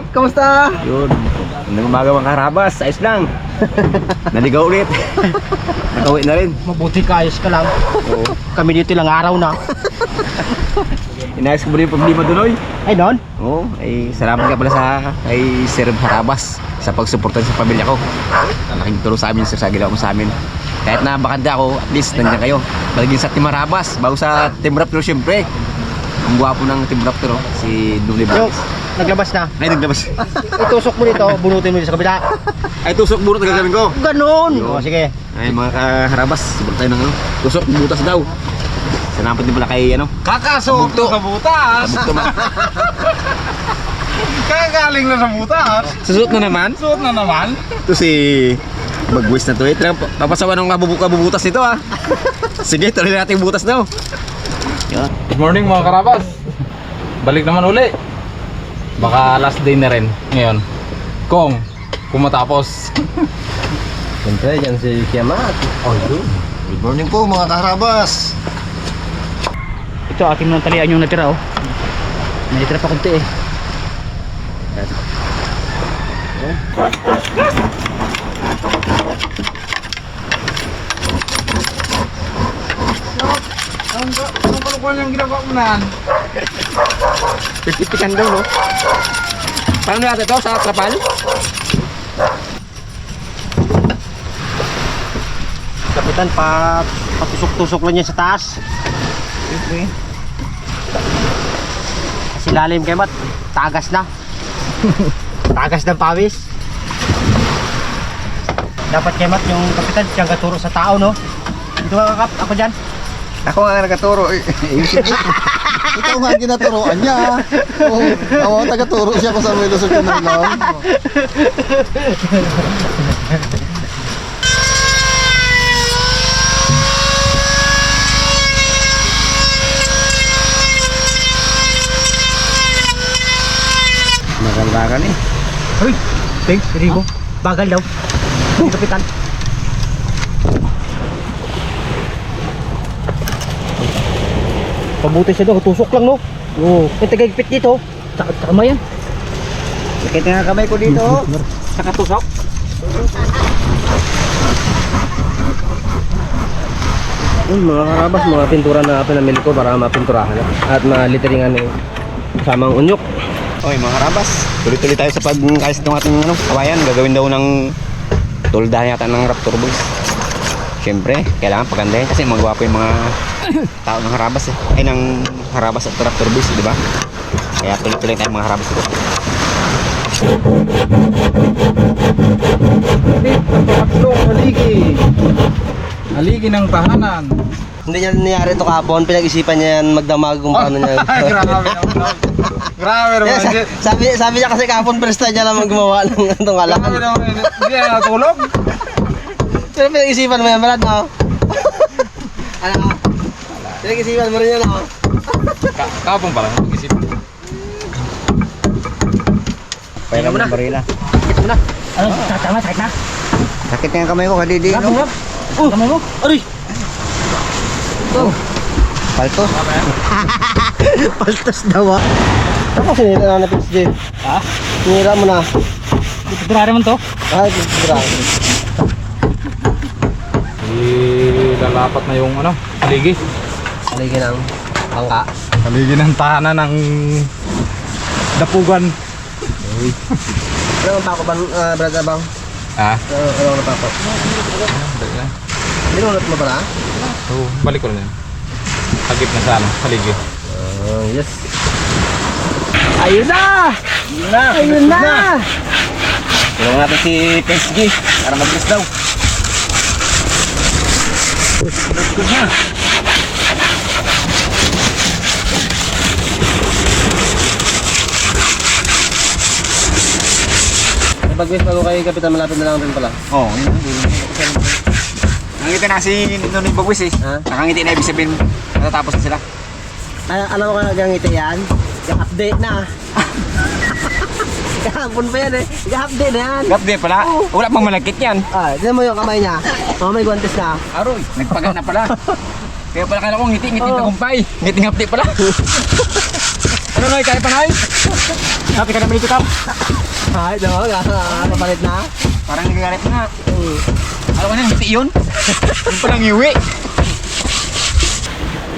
Doc, kamusta? Yun. Nung umaga mga karabas, ayos lang. Naligaw ulit. Nakauwi na rin. Mabuti ka, ayos ka lang. Oo. Kami dito ilang araw na. Inayos ko muna yung problema doon, oy. Ay, noon? Oo, ay salamat nga pala sa kay Sir Harabas sa pagsuporta sa pamilya ko. Malaking tulong sa amin sir sa ginawa mo sa amin. Kahit na bakanda ako, at least nandiyan kayo. Malaging sa Team Harabas, bago sa Team Raptor syempre. Ang gwapo ng Team Raptor, oh, si Yo, Batis. Naglabas na. Ay, naglabas. Itusok mo dito, bunutin mo dito sa kabila. Ay, tusok burot na gagawin ko. Ganon! O, sige. Ay, mga kaharabas, subok tayo ng ano. Tusok, butas daw. Salamat din pala kay ano. Kakasuot Bugto. na sa butas. Kabukto ma. Kagaling na sa butas. Susuot na naman. Suot na naman. Ito si Bagwis na to eh. Talagang papasawa ng kabubuka bubutas nito ah. Sige, tuloy natin yung butas daw. Good morning mga karabas. Balik naman uli. Baka last day na rin ngayon. Kung kung matapos. Siyempre, dyan si Kiamat. Oh, yun. Good morning po mga kaharabas. Ito, aking mga talian yung natira, oh. May natira pa kunti, eh. Anong kalukuhan yung ginagawa mo na? Pipitikan daw no. Paano natin ito sa trapal? Kapitan, pa patusok-tusok lang yan sa taas. Kasi lalim kay Mat, tagas na. tagas ng pawis. Dapat kay Mat yung kapitan siyang katuro sa tao, no? Dito ka kap, ako dyan. Ako nga nagaturo. eh. Ikaw nga ang ginaturoan niya. Oo, ako ang tagaturo siya kung saan may lusot yung nalaw. Magalbagan eh. Hoy, Teng, Rigo. Bagal daw. Kapitan. Pabuti siya doon, tusok lang no. Oo. May tagagpit dito. Sakit sa kamay yan. Sakit nga kamay ko dito. oh. Sa katusok. Yun, mga karabas, mga pintura na pinamili ko para mapinturahan na. At maliteringan ng kasamang unyok. Oy mga karabas. Tuloy-tuloy tayo sa pag-ayos ng ating ano, kawayan. Gagawin daw ng tuldahan yata ng Raptor Boys. Siyempre, kailangan pagandahin kasi magwapo yung mga tao ng harabas eh. Ay, ng harabas at Raptor Boys, di ba? Kaya tuloy-tuloy tayo mga harabas dito. Haligi. Haligi ng tahanan. Hindi niya nangyari ito kahapon, pinag-isipan niya yan magdamag kung paano niya. Grabe naman. Grabe naman. Hindi- sabi, sabi niya kasi kahapon first time niya lang gumawa ng itong Grabe alam. naman. Hindi na natulog. Pero pinag-isipan mo yan, Brad, no? ano? Pinag-isipan mo rin yan, no? Ka- Kapong mo na. barila. Sakit mo na. Ano? Tama, sakit na. Sakit nga yung kamay ko, kadidi. Mo, grab. Oh, kamay mo. Aray! Oh. Palto. Paltas daw, ah. Ako sinira na na Pix J. Ha? Sinira mo na. Dito mo to? Ah, dito Ilalapat na yung ano, haligi. Haligi ng bangka. Haligi ng tahanan ng dapugan. Ano ang pako ba, uh, Brad Abang? Ah, Ano ano ang pako? dali na. Binunot mo ba na? So, balik ko na yan. Hagip na sa ano, haligi. Oh, yes. Ayun na! Ayun na! Ayun na! Tulungan natin si PSG para mag-dress daw. Good na. Pag-wish bago kay Kapitan, malapit na lang rin pala. Oo, oh, yun. Nakangiti na si Nunoy Bagwis eh. Ha? Nakangiti na ibig sabihin natatapos na sila. Ay, alam mo ka nagangiti yan? Ga-update na. Kahapon pa yan eh. Ga-update na yan. Gap di pala. Wala pang malagkit yan. Ah, tignan mo yung kamay niya. Oh, may guantes na. Aroy, nagpagat na pala. Kaya pala kala ko ngiti-ngiti Oo. na kumpay. Ngiti-ngapti pala. ano na, kaya pa na Happy ka naman dito, Kap. Ay, daw, kapalit na. Parang nagagalit na. Alam ko na, hindi yun. Yung palang iwi.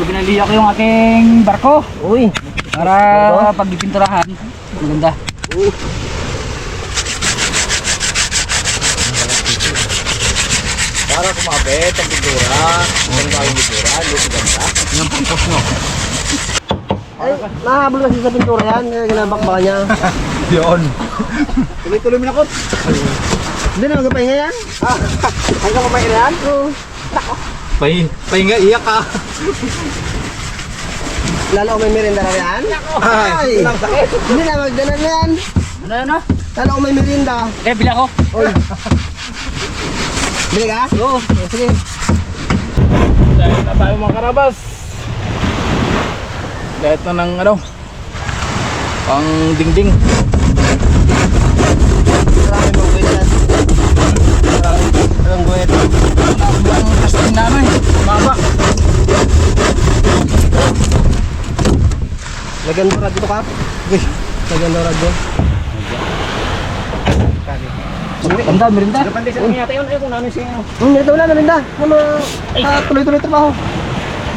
Pinaliya ko yung aking barko Uy, para pag dipinturahan. Maganda. Para kumabit ang pintura. Ang mga pintura, hindi ganda. Yung pangkos mo. Ay, nahabol kasi sa pintura yan. Kaya ginabakbaka niya. Yun. Tuloy-tuloy mo na ko. Hindi na magpahinga yan. Hanggang kumain yan. Oo. Pahin, pahinga, iyak ka. Lalo kung may merinda na yan. Ay, hindi na magdanan na yan. Ano ano? Lalo kung may merinda. Eh, bila ko. Bili ka? Oo. Sige. Dahil na tayo mga karabas. Dahil na ng ano, pang dingding. Marami mong guhit yan. Marami guhit. Ang testing namin, mama. Lagyan mo radyo ka. Uy, lagyan mo radyo. Ganda, merinda. Napandi sa kanya tayo. Ayaw kung namin siya. Hmm, ito wala na rinda. Ano, tuloy-tuloy trabaho.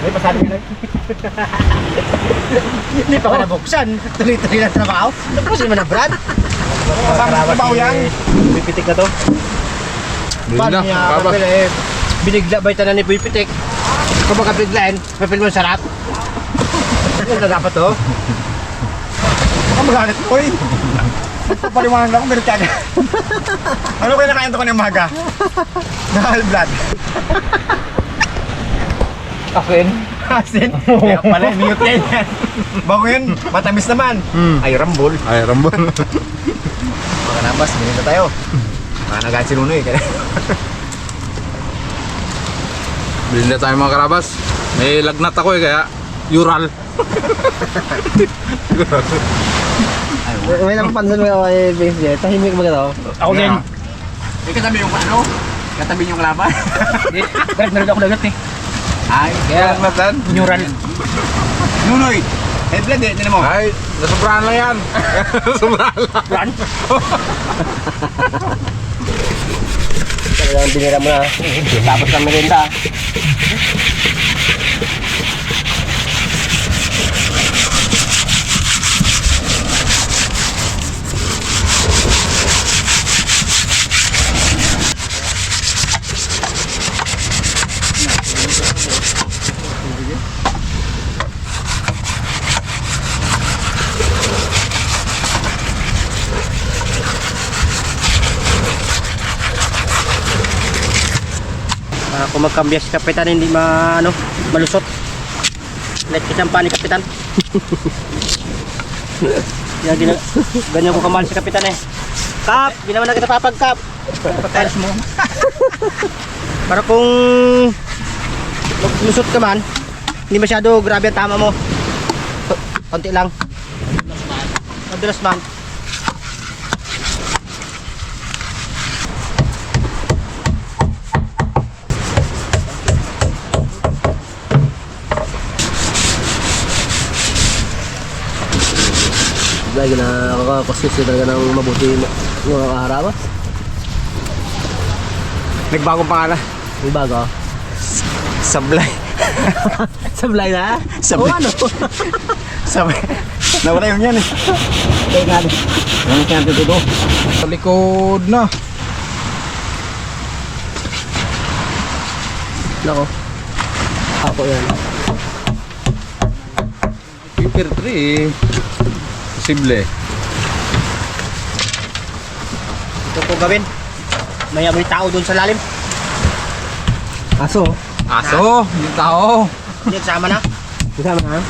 Ay, pasabi ka na. Hindi pa ka nabuksan. Tuloy-tuloy na trabaho. Nabusin mo na, Brad. Kasama trabaho yan. Pipitik na to. Paano niya kapil eh, binigla ba ito na ni Pipitik? Kung baka biglain, papil mo sarap. Ano na dapat to? Baka magalit mo eh. Paliwanag lang ako, meron ka Ano kayo nakain to kanina umaga? Nakal blood. Akin. Asin? Kaya pala, mute yan yan. Bago yun, matamis naman. Ay, rambol. Ay, rambol. Mga nabas, na tayo. Mga nagalit si Nunoy. Kaya... Bilhin na tayo mga karabas. May lagnat ako eh, kaya Ural. May napapansin mo ako kay Vince J. Tahimik ba ito? Ako din. May katabi yung ano? Katabi yung kalaban. Brad, meron ako dagat eh. Ay, Kaya- lagnatan. Neural. Nunoy, head blood eh, tinan mo. Ay, nasobrahan lang yan. nasobrahan lang. Brad. Talagang binira mo na. Tapos ng merinda. Magkambya si Kapitan, hindi ma, ano, malusot. Like isang pa ni Kapitan. Yan, gina, ganyan ko kamahal si Kapitan eh. Kap, di naman na kita papagkap. Pagkalis mo. Para kung maglusot ka man, hindi masyado grabe ang tama mo. Konti lang. Madulas man. Na nakakakuskus talaga ng mabuti yung mga kaharabas. Nagbagong pangalan. Yung bago. Sablay. Sablay na? Sablay. O ano? Sablay. Nawala yung yan eh. Kaya nga. Ano siya ang tutudo? Sa likod na. Nako. Ako yan. Paper 3 eh. Posible. Ito po gawin. May amoy tao doon sa lalim. Aso. Aso, yung tao. Hindi, sama na. Kasama na?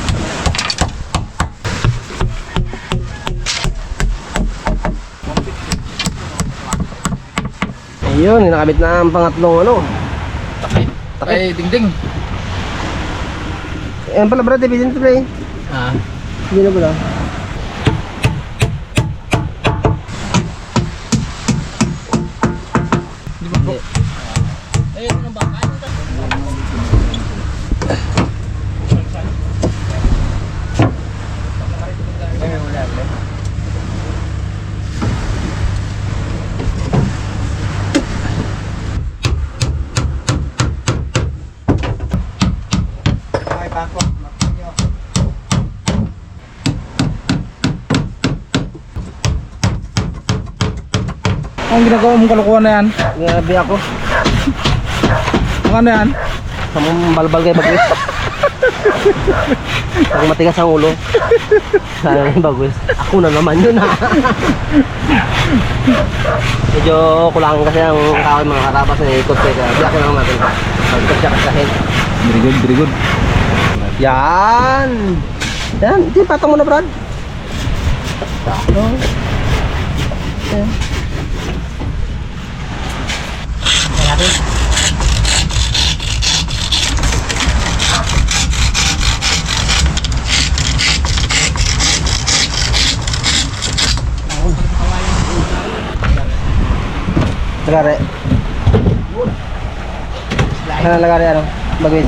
Ayun, nakabit na ang pangatlong ano. Takip. Ay, dingding. Ayan pala brad, division to play. Ah. Hindi na pala. Hindi. Ang ginagawa mong kalukuhan na yan? Grabe ako. Ang ano yan? Samong balbal kay bagwis. Pag matigas ang ulo. Sana yung bagwis. Ako na naman yun ha. Medyo kulangan kasi ang kahoy mga karabas na ikot kaya di ako na naman. Pagkot siya kasahin. Very good, very good. Yan! Yan, di patong mo na Brad. Patong. Yan. Lagari. Ano lagari ano? Bagwis.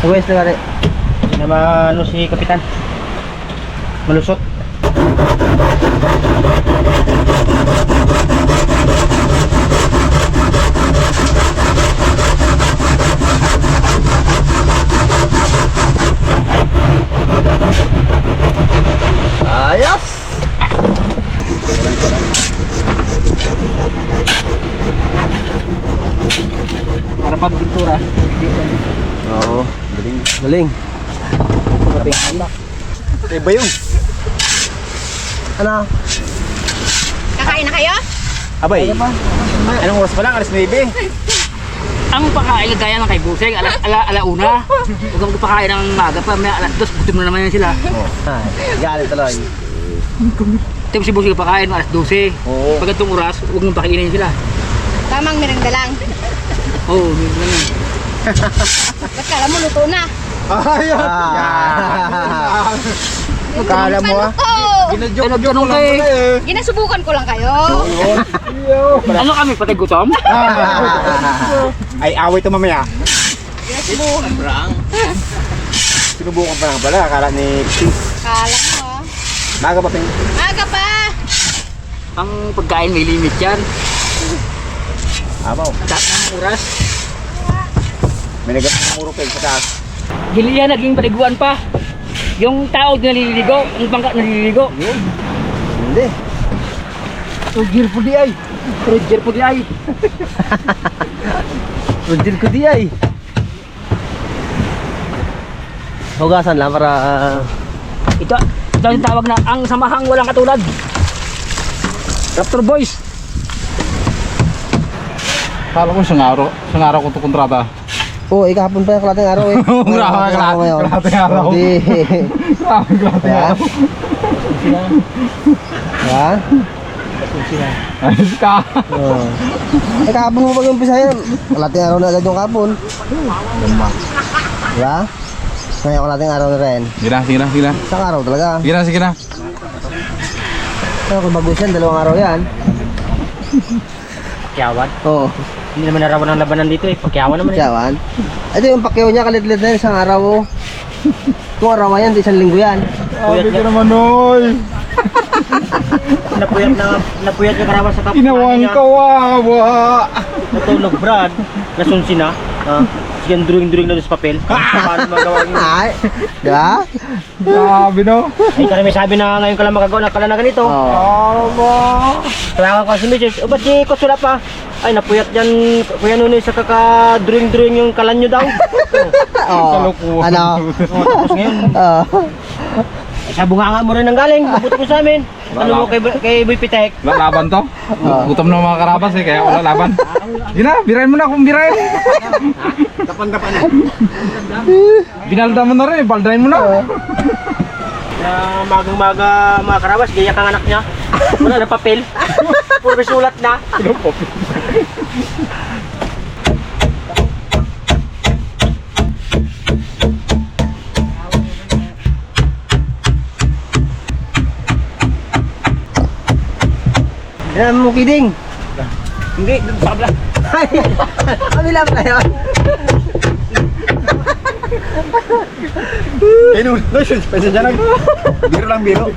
Bagwis lagari. Na ano si kapitan. Malusot. Ayos! Para pag pintura. Oo, galing. Galing. Iba yun. Ano? Kakain na kayo? Abay, anong oras pa lang? Alas 9. Ang pakain gaya ng kay Buseng, ala, ala, ala una. Huwag kang pakain ng maga pa, may alas dos, gutom na naman yan sila. Ay, galing tuloy. Tapos si Buseng pakain alas 12. Oo. Pag itong oras, huwag mong pakainin sila. Tamang merenda lang. Oo, oh, ganun. Ba't kala mo luto na? Ayun! Ah. Kala mo ah. Oh! Ano, tanong kay, Ginasubukan ko lang kayo. ano kami, patay gutom? Ay, away to mamaya. Ginasubukan. Sinubukan pa lang pala. Akala ni Pink. Kala mo ah. Maga pa Pink. Aga pa. Ang pagkain may limit yan. Abaw. Taas ng oras. May nagat ng muro sa taas. Gilihan naging paliguan pa. Yung tao naliligo, ang bangka naliligo. Hindi. Roger po di ay. Roger po di ay. Rudil ko di ay. Hugasan lang para ah, Ito, ito yung tawag na ang samahang walang katulad. Raptor Boys. Kala ko isang araw, isang araw ko ito kontrata. Oo, oh, ikahapon pa yung kalating araw eh. Oo, Ngayon, grabe, kalating grabe, ngayon. kalating araw. Hindi. Grabe, grabe. Ha? Ha? Ayos ka. Oo. Eh, kahapon mo pag umpisa yan. Kalating araw na agad yung kahapon. Diba? Ngayon, kalating araw na rin. Sige na, sige na, sige na. Isang araw talaga. Sige na, sige na. Pero kung bagus yan, dalawang araw yan. Kiyawan. Oo. Hindi naman narawan ang labanan dito eh. Pagkiyawan naman eh. Siyawan. Ito yung pakyaw niya, kalit-lit na yun, isang araw. Oh. Kung araw yan, di isang linggo yan. Sabi ka naman, oy. Napuyat na, napuyat yung karawan sa kapatid. Inawang kawawa. Natulog, Brad. Nasunsi na. Ah, sige, drawing-drawing na doon sa papel. Paano magawa yun? Ay, di ba? Grabe, no? Ay, kasi may sabi na ngayon ka lang magagawa ng pala na ganito. Oo. Kaya ko si Mrs. O, ba't si Kutsula pa? Ay, napuyat yan. Kuya Nunoy sa kaka-drawing-drawing yung kalan nyo daw. Oo. Ano? Oo, tapos ngayon. Oo. Sa bunganga mo rin ang galing. Mabuti mo sa amin. Ano mo kay, kay Boy Pitek? Wala laban to? Gutom na mga karabas eh, kaya wala laban. Sige na, birahin mo na kung birahin. Dapan-dapan. Binalda mo na rin, eh, baldahin mo na. Na magang-maga mga karawas, gayak ang anak niya. Wala na papel. Puro may sulat na. Yan mo kidding. Hindi, pabla. Kabila pa yun. Eh, no, no, shoot. Pasensya na. Biro lang, biro.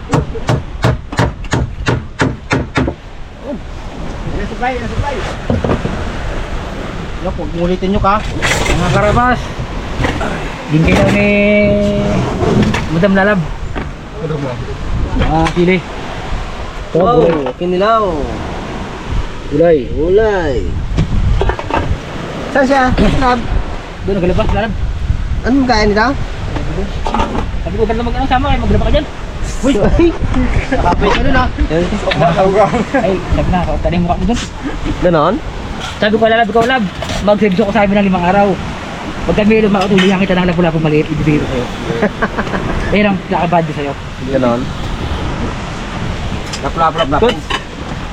Yok, huwag mo ulitin nyo ka. Mga karabas, Dingkay daw ni Madam Lalab. Ah, pili. Wow, kinilaw. Ulay. Ulay. Saan siya? Lab. Doon nagalabas, Lalab. Anong kaya nito? Sabi ko, ganda mag-ano sama kayo, maglaba ka dyan. Uy! Nakapit ka dun ah. Ay, sabi na, kaunta na yung mukha mo dun. Ganon? Sabi ko, Lalab, ikaw, Lab. Mag-service ako sa amin ng limang araw. Pag kami makatuloyan kita ng lapu-lapu maliit, ibibigay ko sa'yo. Ayun ang nakabad ko sa'yo. Ganon? Laplap-lap-lap.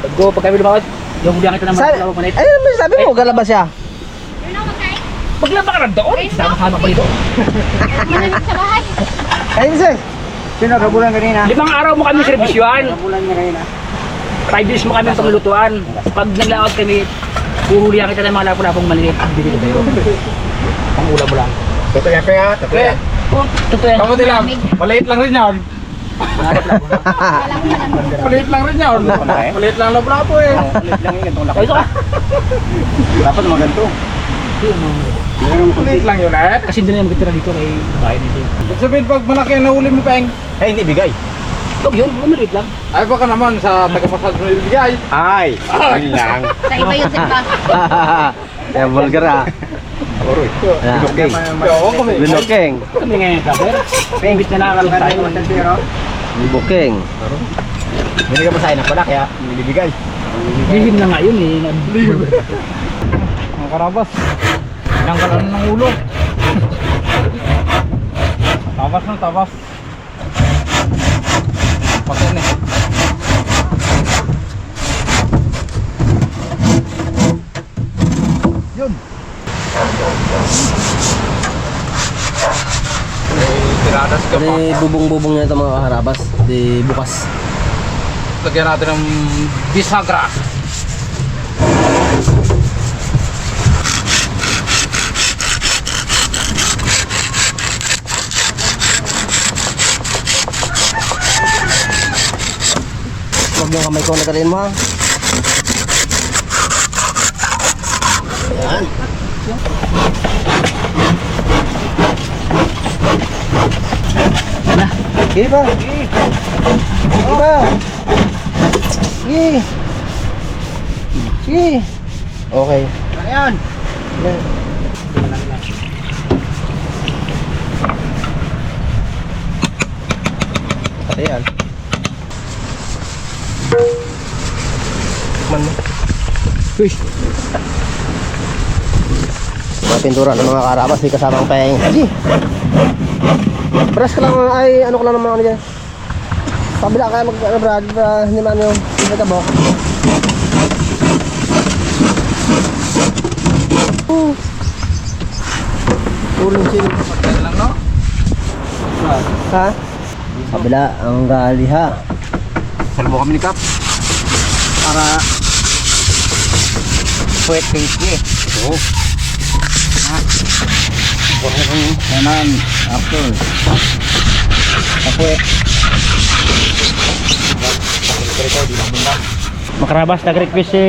Pag ko, pag kami lumakad, yung bilang kita ng Sabi, lapu-lapu maliit. ayun mo sabi mo, galabas siya. Maglaba ka na doon. Sama-sama ko dito. Malamig sa bahay. Ayun sir. Sino kabulan kanina? Limang araw mo kami servisyoan. Five days mo kami panglutuan. Pag naglaot kami, puhulihan kita ng mga lapu-lapong maliliit. Bibili ko sa'yo. Pang ulam mo lang. Totoo yan kaya, totoo yan. Totoo yan. Kamuti lang. Maliit lang rin yan. Harap lang. Ko malamig. Maliit lang rin. Maliit lang labrapo eh. O, ito ka. Dapat maganto. Maliit lang yun eh. Kasi hindi na yung magtira dito kay bahay dito. Ibig sabihin pag malaki ang nahuli mo, Peng. Ay, hindi bigay. Huwag yun, maliit lang. Ay baka naman sa taga-massage mo ibigay. Ay, yun lang. Sa iba yun, sa iba. Yan, vulgar ah. Okay. Oo, kami. Ngayon, saber. Imbit na nakakalang tayo. Bukeng. Hindi ka masahin na pala, kaya hindi bigay. Lihim na nga yun eh. Mga karabas. Tinanggalan ng ulo. Tabas na, tabas. Pakin eh. Tiradas ka pa. Bubong-bubong na ito mga harabas. Di bukas. Lagyan natin ng bisagra. Huwag yung kamay ko nagkarin mo ha. Ayan. Ano? Sige pa. Sige pa. Sige. Sige. Okay. Ayan. Ayan. Tikman mo. Uy. Mga pintura ng mga karabas, may kasamang peng. Sige. Press ka lang, ay ano ka lang naman ano dyan. Pabila kaya mag, ano brad, uh, hindi man yung, hindi ka bok. Tulong sino. Yan lang no? Ha? Kabila ang galiha. Salbo kami ni Kap. Para puwet kay Iski. Oo. Ha? Kanan, after. Kapuwet. Makarabas, nag-request si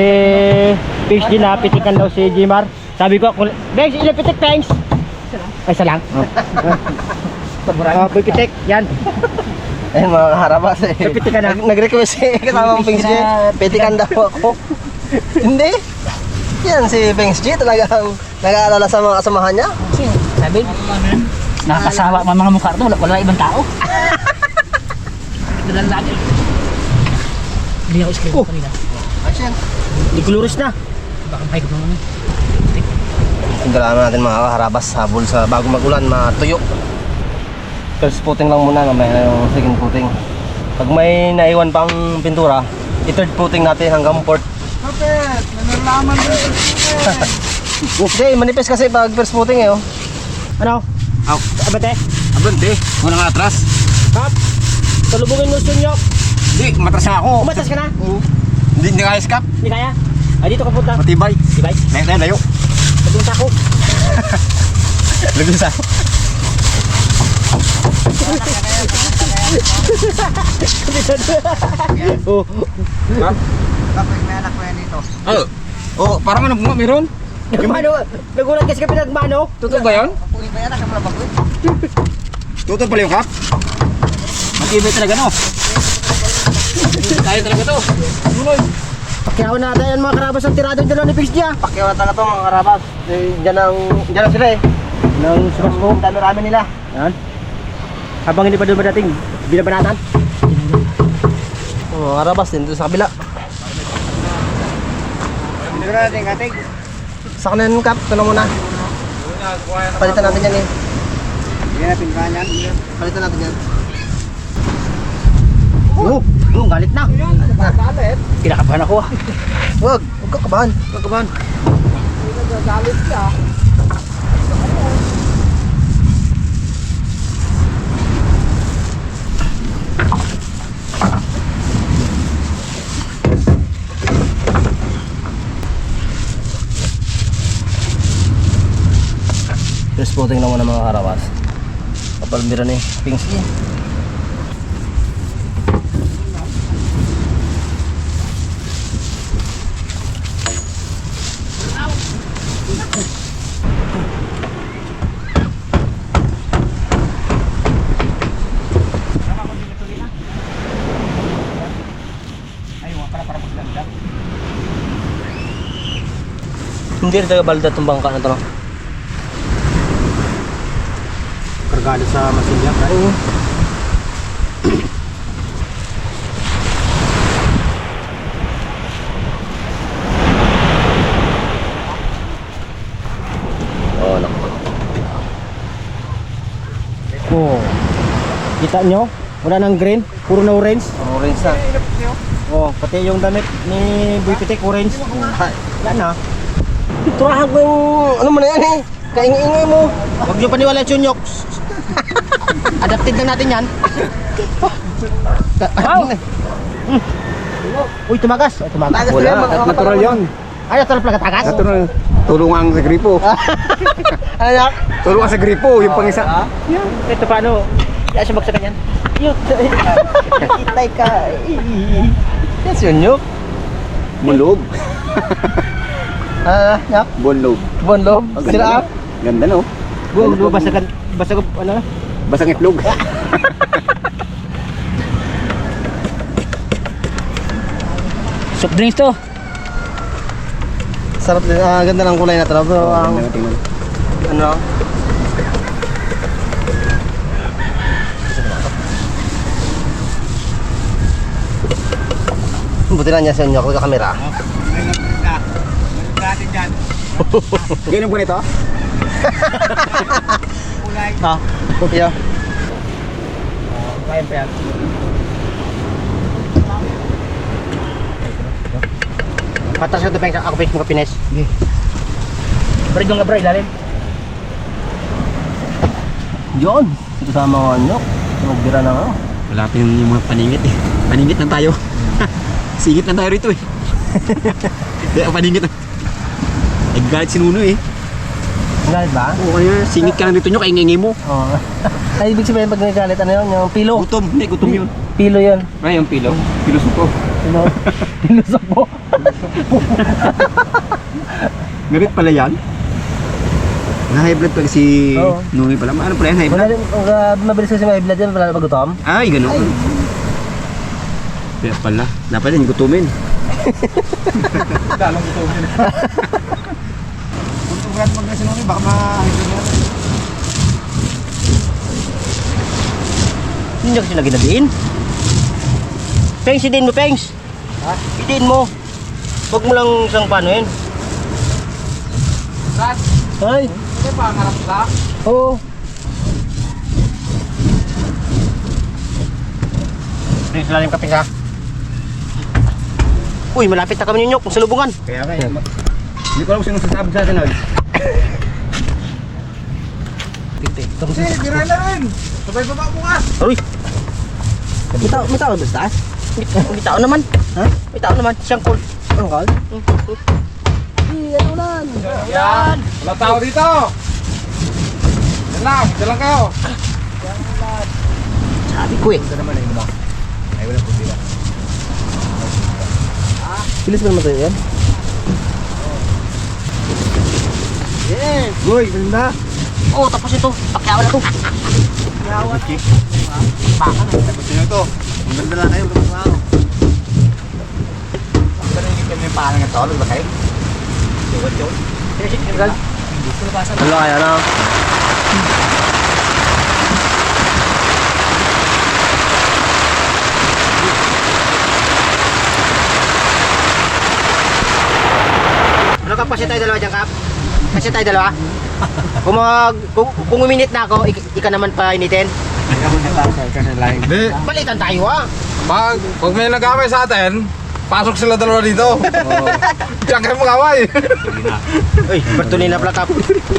PhD na pitikan daw si Jimar. Sabi ko, kung- guys, ilan pitik thanks? Ay, isa lang. Ah, boy pitik, yan. Ayun mga karabas eh. Pitikan na. Nag- Nag-request si kasama mong Pings G. Pitikan daw ako. Hindi. Yan si Pings G talagang nag-aalala sa mga kasamahan niya. Sabi, nakakasawa mga mga mukha ito, wala, wala ibang tao. Dalan lagi. Hindi ako screen Oh. kanina. Di colorist na. Baka may ko naman. Tingnan natin mga kaharabas habol sa bago magulan, matuyo. First footing lang muna, may yung second footing. Pag may naiwan pang pintura, i-third footing natin hanggang port. Kapit! Nanalaman din Hindi, manipis kasi pag first footing eh. Oh. Ano? Aw. Abante, muna nga atras. Kap! Salubungin mo sunyok. Hindi, matras na ako. Umatas ka na? Hindi, hindi kaya skap. Hindi kaya? Ay, dito ka punta. Matibay. Ba? Layo tayo, layo. Papunta ako. Lagyan sa Oh. Oh, oh, parang ano bunga meron? Nagmano? Nagulat kasi kami nagmano? Totoo ba yun? Tutol pala yung cup? Mag-ibig talaga no. Tayo talaga to. Pakyaw na natin yan mga karabas ang tirado yung dalawa ni Pix niya. Pakyaw na talaga to mga karabas. Eh, Diyan ang, diyan lang sila eh. Nang sumasbo, dami rami nila. Yan. Habang hindi pa doon madating, binabanatan. Oh, mga karabas, din doon sa kabila. Hindi na natin katig. Sa kanan kap, ito na muna. Palitan natin yan eh. Hindi natin kanyan. Palitan natin yan. Oh, oh, galit na. Kinakabahan ako ah. Wag, huwag ka kabahan. Huwag ka kabahan. Yes, puting na muna mga karawas. Kapalmira ni Pingsky. Hindi rin taga balda itong bangka na ito. Kargado sa masilya. Oo. Oh, naku. Oh. Kita nyo? Wala nang green, puro na orange. Orange na. Oh, pati yung damit ni Boy Pitik orange. Yan na. Turahan ko yung ano mo na yan eh. Kaingi-ingay mo. Huwag nyo paniwala yung chunyok. Adapted lang natin yan. Wow! Uy, tumagas. Ay, tumagas. Wala, at natural yun. Ay, natural pala tagas. Natural. Tulungan sa gripo. Ano yan? Tulungan sa gripo, yung pangisa. Ito paano? Kaya siya magsakan yan. Yut. Itay ka. Yes, yun yun. Mulog. Ah, yak. Bonlog. Bonlob. Sila ah. Ganda no? Bonlob. Basta kan, basta ko, ano? Basang itlog. Soft drinks to. Sarap din. Ah, ganda ng kulay na to. Pero, ang, tingnan. ano? Buti na niya sa inyo ako sa kamera. Ganyan po nito? Ha? Okay. Ah. Kaya pa yan. Patas yung tupeng ako pa mga pines. Bari yung abra ilalim. Yun. Ito sa mga anyok. Magbira na nga. Wala pa yung, mga paningit eh. Paningit lang tayo. Singit lang tayo rito eh. Kaya paningit. Eh, galit si Nuno eh. Galit ba? Oo, kaya singit ka lang dito nyo, kaya ngingi mo. Oo. Ay, ibig sabihin pag nagalit, ano yun? Yung pilo. Gutom, hindi, gutom yun. Pilo yun. Ay, yung pilo. Pilosopo. Pilo. Pinusok mo. Merit pala yan. Na high blood pala si Oo. Numi pala. Ano pala yan, high Wala blood? din, uh, mabilis kasi may blood yan, wala na pagutom. Ay, ganun. Kaya pala. Dapat yan, gutumin. Dalong ito. Kung tugat mo na si Numi, baka ma-high blood yan. Hindi kasi lagi nabiin. Pengs, idin mo, Pengs. Ha? Idin mo. Huwag mo lang isang paano yun. Brad, Ay, ano pa ang harap sa? oo. Please, lalim ka, Pengs, ha? Uy, malapit na kami ninyo kung salubungan. Kaya kaya. Hindi ko alam kung sino sasabi sa atin. Ay. Kasi, bira na rin. Sabay baba bukas. Uy! May tao, may tao ba sa taas? May, tao naman. Ha? May tao naman. Siyang call. Ang call? Yan. Wala tao dito. Yan lang, yan lang kayo. Sabi ko eh. Bilis mo naman tayo yan. Yes. Uy, ganda. Oo, tapos ito. Pakyawan na to. Tapos nyo ito. Ang ganda lang kayo. Tapos na ako. Pero hindi kami parang ito. Ano ba kayo? Wala kaya na. Ano ka pa siya tayo dalawa dyan, Kap? Kasi tayo dalawa? Kung, mag, kung, kung uminit na ako, ik, ika naman pa initin. Hindi. Balitan tayo ah. Pag, pag may nag-away sa atin, pasok sila dalawa dito. Diyan kayo mag-away. Uy, Bertolini na pala, Kap.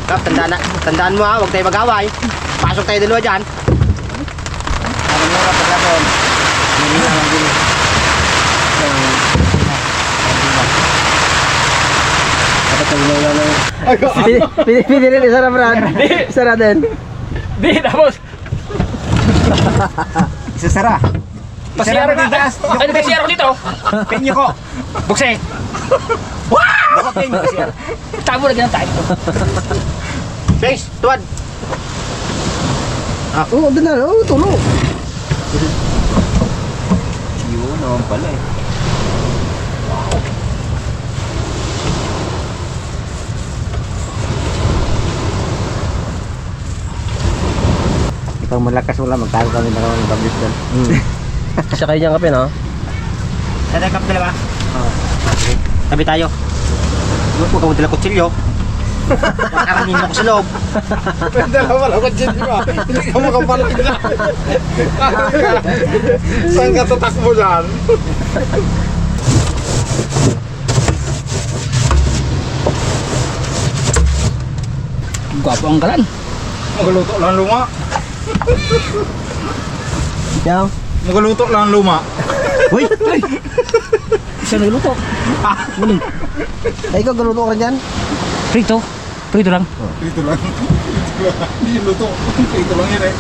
Kap, tandaan, na, tandaan mo ha, huwag tayo mag-away. Pasok tayo dalawa dyan. Ano mo ka pagkakon? Hindi na lang rin, isa na, Brad. Isa na din. Di, tapos. Isasara. Pasiyaro na. Ay, nagkasiyaro dito. Penyo ko. Bukse. Baka penyo kasi. Tabo na ganun tayo. Thanks, tuwad. Ah, oo, doon na. Oo, tulong. Yun naman pala eh. Ipang malakas wala, magtago kami na kami ng public doon. Hmm. Siya kayo dyan kape, no? Sa tayo kape dalawa? Oo. Tabi tayo. Huwag mo dala kutsilyo. Nakaranin ako sa loob. Dalawa lang ko dyan, di ba? Hindi ka makapalag na. Saan ka tatakbo dyan? Gwapo ang kalan. Magaluto lang luma. Yan. Magaluto lang luma. Uy! Isa nagluto. Ay, ikaw galuto ka rin dyan? Prito. Prito lang. Dito lang. Dito lang. Luto. Dito lang yun eh.